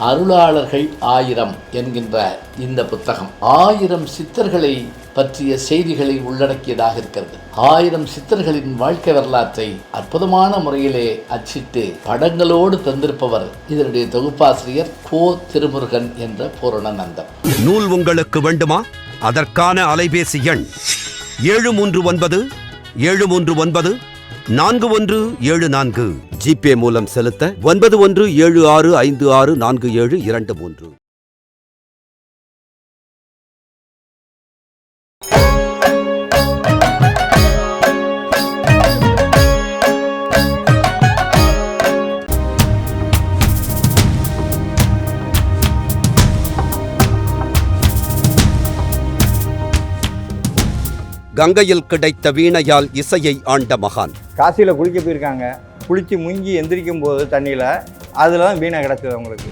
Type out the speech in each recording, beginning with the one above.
அருளாளர்கள் ஆயிரம் என்கின்ற இந்த புத்தகம் ஆயிரம் சித்தர்களை பற்றிய செய்திகளை உள்ளடக்கியதாக இருக்கிறது. ஆயிரம் சித்தர்களின் வாழ்க்கை வரலாற்றை அற்புதமான முறையிலே அச்சிட்டு படங்களோடு தந்திருப்பவர் இதனுடைய தொகுப்பாசிரியர் கோ திருமுருகன் என்ற பூரணநந்தன். நூல் உங்களுக்கு வேண்டுமா? அதற்கான அலைபேசி எண் ஏழு மூன்று ஒன்பது ஏழு மூன்று ஒன்பது நான்கு ஒன்று ஏழு நான்கு. ஜிபே மூலம் செலுத்த ஒன்பது ஒன்று ஏழு ஆறு ஐந்து ஆறு நான்கு ஏழு இரண்டு மூன்று. கங்கையில் கிடைத்த வீணையால் இசையை ஆண்ட மகான். காசியில் குளிக்க போயிருக்காங்க. குளித்து முங்கி எந்திரிக்கும் போது தண்ணியில் அதில் தான் வீணை கிடக்குது அவங்களுக்கு.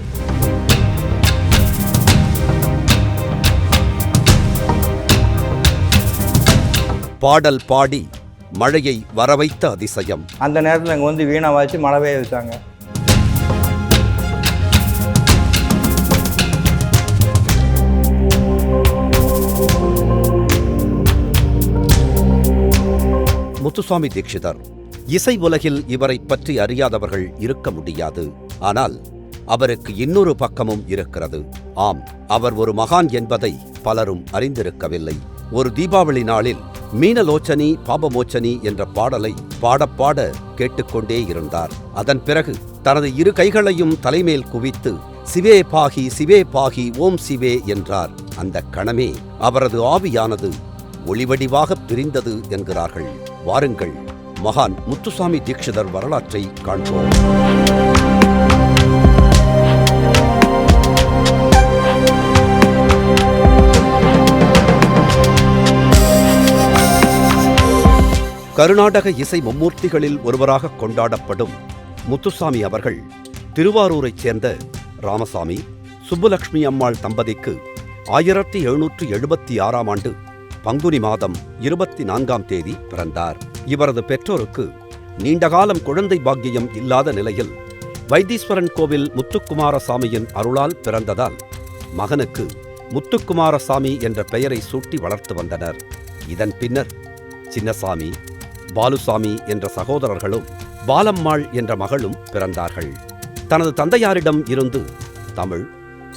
பாடல் பாடி மழையை வரவைத்த அதிசயம். அந்த நேரத்தில் இங்கே வந்து வீணை வாய்ச்சி மழை பெய்ய வச்சாங்க முத்துசுவாமி தீட்சிதர். இசை உலகில் இவரை பற்றி அறியாதவர்கள் இருக்க முடியாது. ஆனால் அவருக்கு இன்னொரு பக்கமும் இருக்கிறது. ஆம் அவர் ஒரு மகான் என்பதை பலரும் அறிந்திருக்கவில்லை. ஒரு தீபாவளி நாளில் மீனலோச்சனி பாபமோச்சனி என்ற பாடலை பாடப்பாட கேட்டுக்கொண்டே இருந்தார். அதன் பிறகு தனது இரு கைகளையும் தலைமேல் குவித்து சிவே பாகி சிவே பாகி ஓம் சிவே என்றார். அந்த கணமே அவரது ஆவியானது ஒளிவடிவாக பிரிந்தது என்கிறார்கள். வாருங்கள். மகான் முத்துசாமி தீட்சிதர் வரலாற்றை காண்போம். கர்நாடக இசை மும்மூர்த்திகளில் ஒருவராக கொண்டாடப்படும் முத்துசாமி அவர்கள் திருவாரூரைச் சேர்ந்த ராமசாமி சுப்புலட்சுமி அம்மாள் தம்பதிக்கு ஆயிரத்தி எழுநூற்று எழுபத்தி ஆறாம் ஆண்டு பங்குனி மாதம் இருபத்தி நான்காம் தேதி பிறந்தார். இவரது பெற்றோருக்கு நீண்டகாலம் குழந்தை பாக்கியம் இல்லாத நிலையில் வைத்தீஸ்வரன் கோவில் முத்துக்குமாரசாமியின் அருளால் பிறந்ததால் மகனுக்கு முத்துக்குமாரசாமி என்ற பெயரை சூட்டி வளர்த்து வந்தனர். இதன் பின்னர் சின்னசாமி பாலுசாமி என்ற சகோதரர்களும் பாலம்மாள் என்ற மகளும் பிறந்தார்கள். தனது தந்தையாரிடம் இருந்து தமிழ்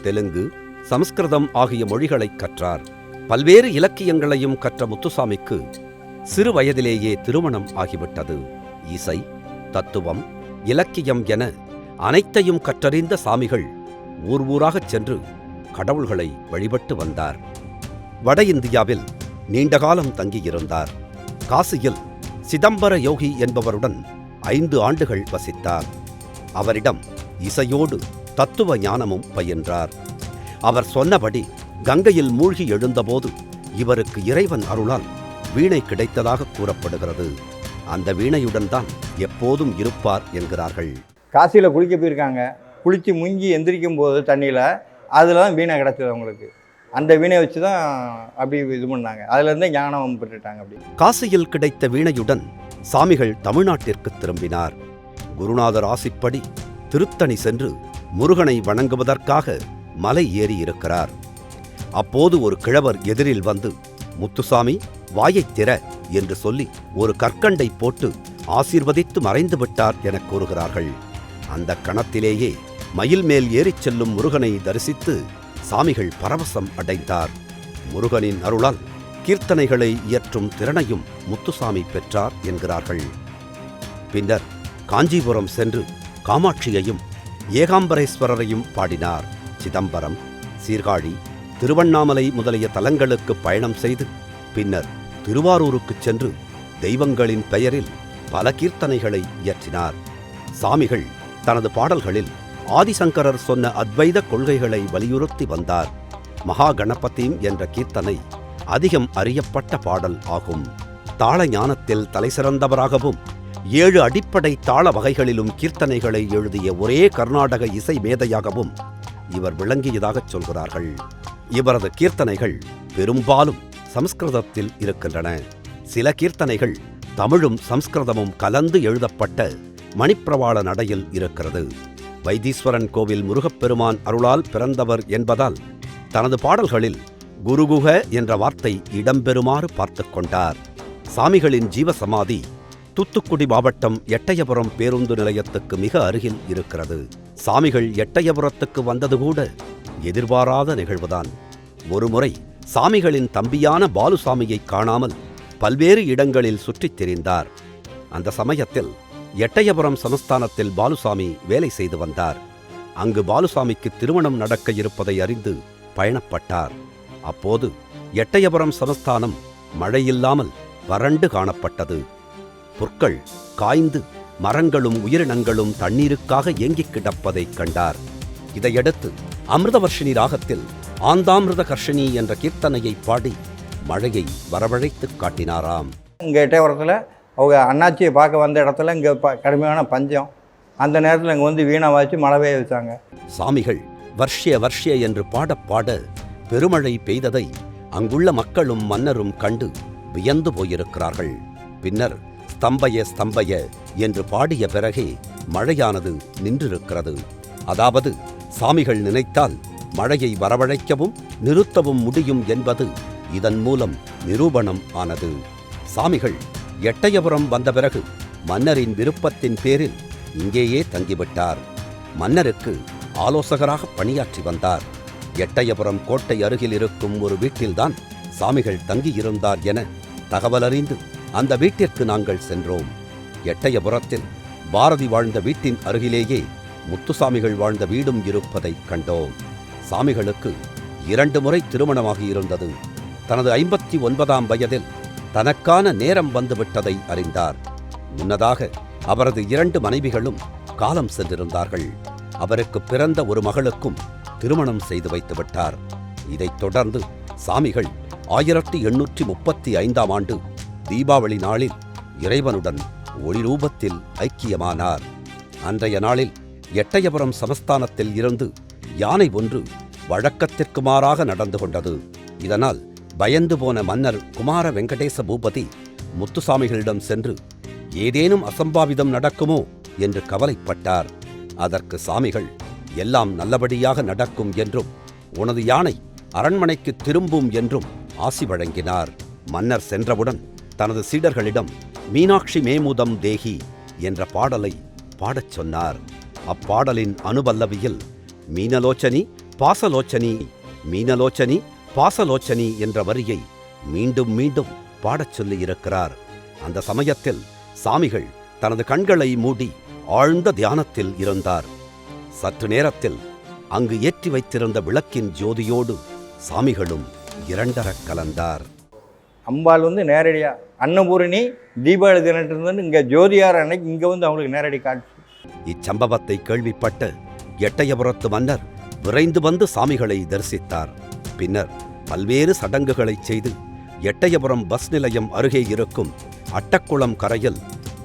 தெலுங்கு சமஸ்கிருதம் ஆகிய மொழிகளை கற்றார். பல்வேறு இலக்கியங்களையும் கற்ற முத்துசாமிக்கு சிறு வயதிலேயே திருமணம் ஆகிவிட்டது. இசை தத்துவம் இலக்கியம் என அனைத்தையும் கற்றறிந்த சாமிகள் ஊர் ஊராகச் சென்று கடவுள்களை வழிபட்டு வந்தார். வட இந்தியாவில் நீண்டகாலம் தங்கியிருந்தார். காசியில் சிதம்பர யோகி என்பவருடன் ஐந்து ஆண்டுகள் வசித்தார். அவரிடம் இசையோடு தத்துவ ஞானமும் பயின்றார். அவர் சொன்னபடி கங்கையில் மூழ்கி எழுந்தபோது இவருக்கு இறைவன் அருளால் வீணை கிடைத்ததாக கூறப்படுகிறது. அந்த வீணையுடன் தான் எப்போதும் இருப்பார் என்கிறார்கள். காசியில் குளிக்க போயிருக்காங்க. குளித்து முங்கி எந்திரிக்கும் போது தண்ணியில் அதில் தான் வீணை கிடக்குது அவங்களுக்கு. அந்த வீணை வச்சு தான் அப்படி இது பண்ணாங்க. அதுலேருந்தே ஞானம் பெற்றுட்டாங்க அப்படி. காசியில் கிடைத்த வீணையுடன் சாமிகள் தமிழ்நாட்டிற்கு திரும்பினார். குருநாதர் ஆசிப்படி திருத்தணி சென்று முருகனை வணங்குவதற்காக மலை ஏறி இருக்கிறார் அப்போது ஒரு கிழவர் எதிரில் வந்து முத்துசாமி வாயைத் திற என்று சொல்லி ஒரு கற்கண்டை போட்டு ஆசீர்வதித்து மறைந்து விட்டார் எனக் கூறுகிறார்கள். அந்த கணத்திலேயே மயில் மேல் ஏறிச் செல்லும் முருகனை தரிசித்து சாமிகள் பரவசம் அடைந்தார். முருகனின் அருளால் கீர்த்தனைகளை இயற்றும் திறனையும் முத்துசாமி பெற்றார் என்கிறார்கள். பின்னர் காஞ்சிபுரம் சென்று காமாட்சியையும் ஏகாம்பரேஸ்வரரையும் பாடினார். சிதம்பரம் சீர்காழி திருவண்ணாமலை முதலிய தலங்களுக்கு பயணம் செய்து பின்னர் திருவாரூருக்குச் சென்று தெய்வங்களின் பெயரில் பல கீர்த்தனைகளை இயற்றினார். சாமிகள் தனது பாடல்களில் ஆதிசங்கரர் சொன்ன அத்வைத கொள்கைகளை வலியுறுத்தி வந்தார். மகாகணபதிம் என்ற கீர்த்தனை அதிகம் அறியப்பட்ட பாடல் ஆகும். தாள ஞானத்தில் தலைசிறந்தவராகவும் ஏழு அடிப்படை தாள வகைகளிலும் கீர்த்தனைகளை எழுதிய ஒரே கர்நாடக இசை மேதையாகவும் இவர் விளங்கியதாகச் சொல்கிறார்கள். இவரது கீர்த்தனைகள் பெரும்பாலும் சமஸ்கிருதத்தில் இருக்கின்றன. சில கீர்த்தனைகள் தமிழும் சம்ஸ்கிருதமும் கலந்து எழுதப்பட்ட மணிப்பிரவாள நடையில் இருக்கிறது. வைத்தீஸ்வரன் கோவில் முருகப்பெருமான் அருளால் பிறந்தவர் என்பதால் தனது பாடல்களில் குருகுக என்ற வார்த்தை இடம்பெறுமாறு பார்த்து கொண்டார். சாமிகளின் ஜீவசமாதி தூத்துக்குடி மாவட்டம் எட்டயபுரம் பேருந்து நிலையத்துக்கு மிக அருகில் இருக்கிறது. சாமிகள் எட்டயபுரத்துக்கு வந்தது கூட எதிர்பாராத நிகழ்வுதான். ஒருமுறை சாமிகளின் தம்பியான பாலுசாமியை காணாமல் பல்வேறு இடங்களில் சுற்றித் திரிந்தார். அந்த சமயத்தில் எட்டயபுரம் சமஸ்தானத்தில் பாலுசாமி வேலை செய்து வந்தார். அங்கு பாலுசாமிக்கு திருமணம் நடக்க இருப்பதை அறிந்து பயணப்பட்டார். அப்போது எட்டயபுரம் சமஸ்தானம் மழையில்லாமல் வறண்டு காணப்பட்டது. புற்கள் காய்ந்து மரங்களும் உயிரினங்களும் தண்ணீருக்காக ஏங்கிக் கிடப்பதைக் கண்டார். இதையடுத்து அமிர்தவர்ஷினி ராகத்தில் ஆந்தாமிருத கர்ஷினி என்ற கீர்த்தனையை பாடி மழையை வரவழைத்துக் காட்டினாராம். இங்கே எட்டயபுரத்தில் அவங்க அண்ணாச்சியை பார்க்க வந்த இடத்துல இங்கே ப கடுமையான பஞ்சம். அந்த நேரத்தில் இங்கே வந்து வீணை வாய்ச்சி மழை பெய்ய வச்சாங்க சாமிகள் வர்ஷ்ய வர்ஷ்ய என்று பாடப் பாட பெருமழை பெய்ததை அங்குள்ள மக்களும் மன்னரும் கண்டு வியந்து போயிருக்கிறார்கள். பின்னர் ஸ்தம்பய ஸ்தம்பய என்று பாடிய பிறகே மழையானது நின்றிருக்கிறது. அதாவது சாமிகள் நினைத்தால் மழையை வரவழைக்கவும் நிறுத்தவும் முடியும் என்பது இதன் மூலம் நிரூபணம் ஆனது. சாமிகள் எட்டயபுரம் வந்த பிறகு மன்னரின் விருப்பத்தின் பேரில் இங்கேயே தங்கிவிட்டார். மன்னருக்கு ஆலோசகராக பணியாற்றி வந்தார். எட்டயபுரம் கோட்டை அருகில் இருக்கும் ஒரு வீட்டில்தான் சாமிகள் தங்கியிருந்தார் என தகவலறிந்து அந்த வீட்டிற்கு நாங்கள் சென்றோம். எட்டயபுரத்தில் பாரதி வாழ்ந்த வீட்டின் அருகிலேயே முத்துசாமிகள் வாழ்ந்த வீடும் இருப்பதைக் கண்டோம். சாமிகளுக்கு இரண்டு முறை திருமணமாகியிருந்தது தனது ஐம்பத்தி ஒன்பதாம் வயதில் தனக்கான நேரம் வந்துவிட்டதை அறிந்தார். முன்னதாக அவரது இரண்டு மனைவிகளும் காலம் சென்றிருந்தார்கள். அவருக்கு பிறந்த ஒரு மகளுக்கும் திருமணம் செய்து வைத்து விட்டார். இதைத் தொடர்ந்து சாமிகள் ஆயிரத்தி எண்ணூற்றி முப்பத்தி ஐந்தாம் ஆண்டு தீபாவளி நாளில் இறைவனுடன் ஒளி ரூபத்தில் ஐக்கியமானார். அன்றைய நாளில் எட்டயபுரம் சமஸ்தானத்தில் இருந்து யானை ஒன்று வழக்கத்திற்கு மாறாக நடந்து கொண்டது. இதனால் பயந்து போன மன்னர் குமார வெங்கடேச பூபதி முத்துசாமிகளிடம் சென்று ஏதேனும் அசம்பாவிதம் நடக்குமோ? என்று கவலைப்பட்டார். அதற்கு சாமிகள் எல்லாம் நல்லபடியாக நடக்கும் என்றும் உனது யானை அரண்மனைக்கு திரும்பும் என்றும் ஆசி வழங்கினார். மன்னர் சென்றவுடன் தனது சீடர்களிடம் மீனாட்சி மேமுதம் தேகி என்ற பாடலை பாடச் சொன்னார். அப்பாடலின் அனுபல்லவியில் மீனலோச்சனி பாசலோச்சனி மீனலோச்சனி பாசலோச்சனி என்ற வரியை மீண்டும் மீண்டும் பாடச் சொல்லியிருக்கிறார் அந்த சமயத்தில் சாமிகள் தனது கண்களை மூடி ஆழ்ந்த தியானத்தில் இருந்தார். சற்று நேரத்தில் அங்கு ஏற்றி வைத்திருந்த விளக்கின் ஜோதியோடு சாமிகளும் இரண்டரக் கலந்தார். அம்பாள் வந்து நேரடியாக அன்னபூரணி தீபாவளி தினத்திலிருந்து இங்கே ஜோதியார் அன்னைக்கு இங்கே வந்து அவங்களுக்கு நேரடி காட்சி. இச்சம்பவத்தை கேள்விப்பட்ட எட்டயபுரத்து மன்னர் விரைந்து வந்து சாமிகளை தரிசித்தார். பின்னர் பல்வேறு சடங்குகளைச் செய்து எட்டயபுரம் பஸ் நிலையம் அருகே இருக்கும் அட்டக்குளம் கரையில்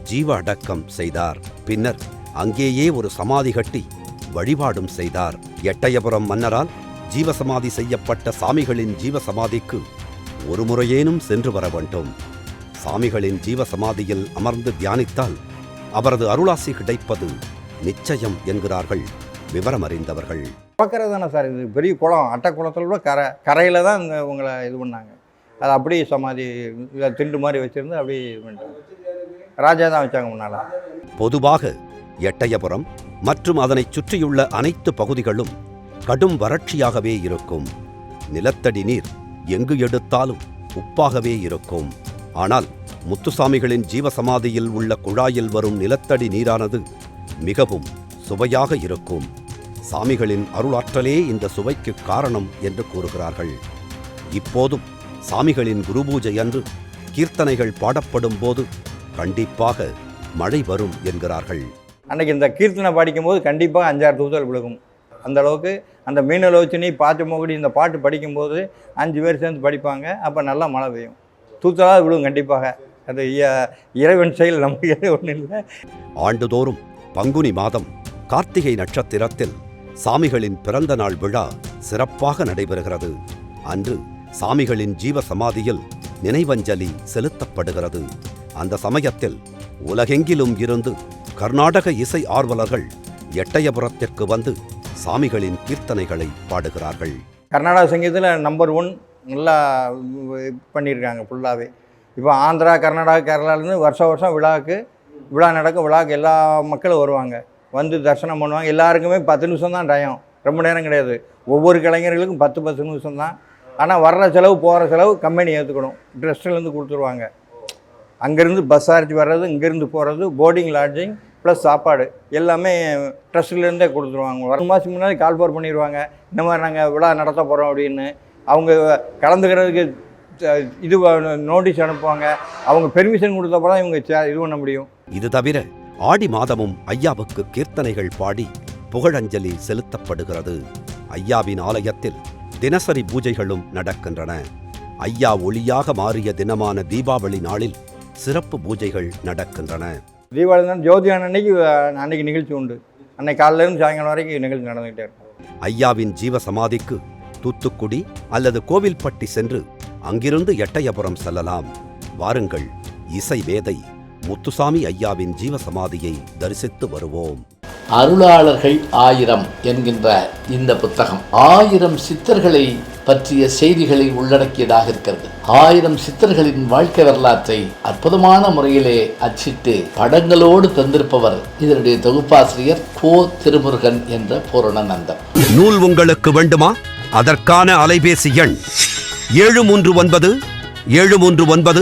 ஜீவ அடக்கம் செய்தார். பின்னர் அங்கேயே ஒரு சமாதி கட்டி வழிபாடும் செய்தார். எட்டயபுரம் மன்னரால் ஜீவசமாதி செய்யப்பட்ட சாமிகளின் ஜீவசமாதிக்கு ஒரு முறையேனும் சென்று வர வேண்டும். சாமிகளின் ஜீவசமாதியில் அமர்ந்து தியானித்தால் அவரது அருளாசி கிடைப்பது நிச்சயம் என்கிறார்கள் விவரமறிந்தவர்கள். பார்க்கறது தானே சார் இது பெரிய குளம் அட்டை குளத்தில் கூட கரை கரையில் தான் இந்த உங்களை இது பண்ணாங்க. அது அப்படியே சமாதி திண்டு மாதிரி வச்சுருந்து அப்படியே இது பண்ணிட்டாங்க. ராஜா தான் வச்சாங்க முன்னால். பொதுவாக எட்டயபுரம் மற்றும் அதனை சுற்றியுள்ள அனைத்து பகுதிகளும் கடும் வறட்சியாகவே இருக்கும். நிலத்தடி நீர் எங்கு எடுத்தாலும் உப்பாகவே இருக்கும். ஆனால் முத்துசாமிகளின் ஜீவசமாதியில் உள்ள குழாயில் வரும் நிலத்தடி நீரானது மிகவும் சுவையாக இருக்கும். சாமிகளின் அருளாற்றலே இந்த சுவைக்கு காரணம் என்று கூறுகிறார்கள். இப்போதும் சாமிகளின் குருபூஜை அன்று கீர்த்தனைகள் பாடப்படும் போது கண்டிப்பாக மழை வரும் என்கிறார்கள். அன்னைக்கு இந்த கீர்த்தனை படிக்கும்போது கண்டிப்பாக அஞ்சாறு தூத்தல் விழுகும். அந்த அளவுக்கு அந்த மீனலோச்சினி பாட்டு மோகடி இந்த பாட்டு படிக்கும்போது அஞ்சு பேர் சேர்ந்து படிப்பாங்க. அப்போ நல்லா மழை பெய்யும். தூத்தலாக விழும் கண்டிப்பாக. அது இறைவன் செயல் நமக்கு ஒன்றும் இல்லை. ஆண்டுதோறும் பங்குனி மாதம் கார்த்திகை நட்சத்திரத்தில் சாமிகளின் பிறந்த நாள் விழா சிறப்பாக நடைபெறுகிறது. அன்று சாமிகளின் ஜீவ சமாதியில் நினைவஞ்சலி செலுத்தப்படுகிறது. அந்த சமயத்தில் உலகெங்கிலும் இருந்து கர்நாடக இசை ஆர்வலர்கள் எட்டயபுரத்திற்கு வந்து சாமிகளின் கீர்த்தனைகளை பாடுகிறார்கள். கர்நாடக சங்கீதத்தில் நம்பர் ஒன் நல்லா பண்ணியிருக்காங்க ஃபுல்லாகவே இப்போ ஆந்திரா கர்நாடகா கேரளாலேருந்து வருஷம் வருஷம் விழாவுக்கு விழா நடக்கும் விழாவுக்கு எல்லா மக்களும் வருவாங்க. வந்து தரிசனம் பண்ணுவாங்க. எல்லாருக்குமே பத்து நிமிஷம் தான் டயம் ரொம்ப நேரம் கிடையாது. ஒவ்வொரு கலைஞர்களுக்கும் பத்து பத்து நிமிஷம் தான். ஆனால் வர்ற செலவு போகிற செலவு கம்பெனி ஏற்றுக்கணும் ட்ரெஸ்ட்லேருந்து கொடுத்துருவாங்க. அங்கேருந்து பஸ் சார்ஜ் வர்றது இங்கேருந்து போகிறது போர்டிங் லாட்ஜிங் ப்ளஸ் சாப்பாடு. எல்லாமே ட்ரெஸ்ட்லேருந்தே கொடுத்துருவாங்க. ஒரு மாதத்துக்கு முன்னாடி கால் ஃபோர் பண்ணிடுவாங்க இந்த மாதிரி நாங்கள் விழா நடத்த போகிறோம் அப்படின்னு. அவங்க கலந்துக்கிறதுக்கு இது நோட்டீஸ் அனுப்புவாங்க. அவங்க பெர்மிஷன் கொடுத்தப்போ தான் இவங்க சே- இது பண்ண முடியும். இது தவிர ஆடி மாதமும் ஐயாவுக்கு கீர்த்தனைகள் பாடி புகழஞ்சலி செலுத்தப்படுகிறது. ஐயாவின் ஆலயத்தில் தினசரி பூஜைகளும் நடக்கின்றன. ஐயா ஒளியாக மாறிய தினமான தீபாவளி நாளில் சிறப்பு பூஜைகள் நடக்கின்றன. தீபாவளி தான் ஜோதி அன்னைக்கு அன்னைக்கு நிகழ்ச்சி உண்டு. அன்னைக்கு காலையிலேருந்து சாயங்காலம் வரைக்கும் நிகழ்ச்சி நடந்துகிட்டே இருக்கும். ஐயாவின் ஜீவ சமாதிக்கு தூத்துக்குடி அல்லது கோவில்பட்டி சென்று அங்கிருந்து எட்டயபுரம் செல்லலாம். வாருங்கள் இசை வேதை முத்துசாமி ஐயாவின் ஜீவ சமாதியை தரிசித்து வருவோம். அருளாளர்கள் ஆயிரம் என்கின்ற இந்த புத்தகம் ஆயிரம் சித்தர்களை பற்றிய செய்திகளை உள்ளடக்கியதாக இருக்கிறது. ஆயிரம் சித்தர்களின் வாழ்க்கை வரலாற்றை அற்புதமான முறையிலே அச்சிட்டு படங்களோடு தந்திருப்பவர் இதனுடைய தொகுப்பாசிரியர் கோ திருமுருகன் என்ற பூரணநந்தன். நூல் உங்களுக்கு வேண்டுமா? அதற்கான அலைபேசி எண் ஏழு மூன்று ஒன்பது ஏழு மூன்று ஒன்பது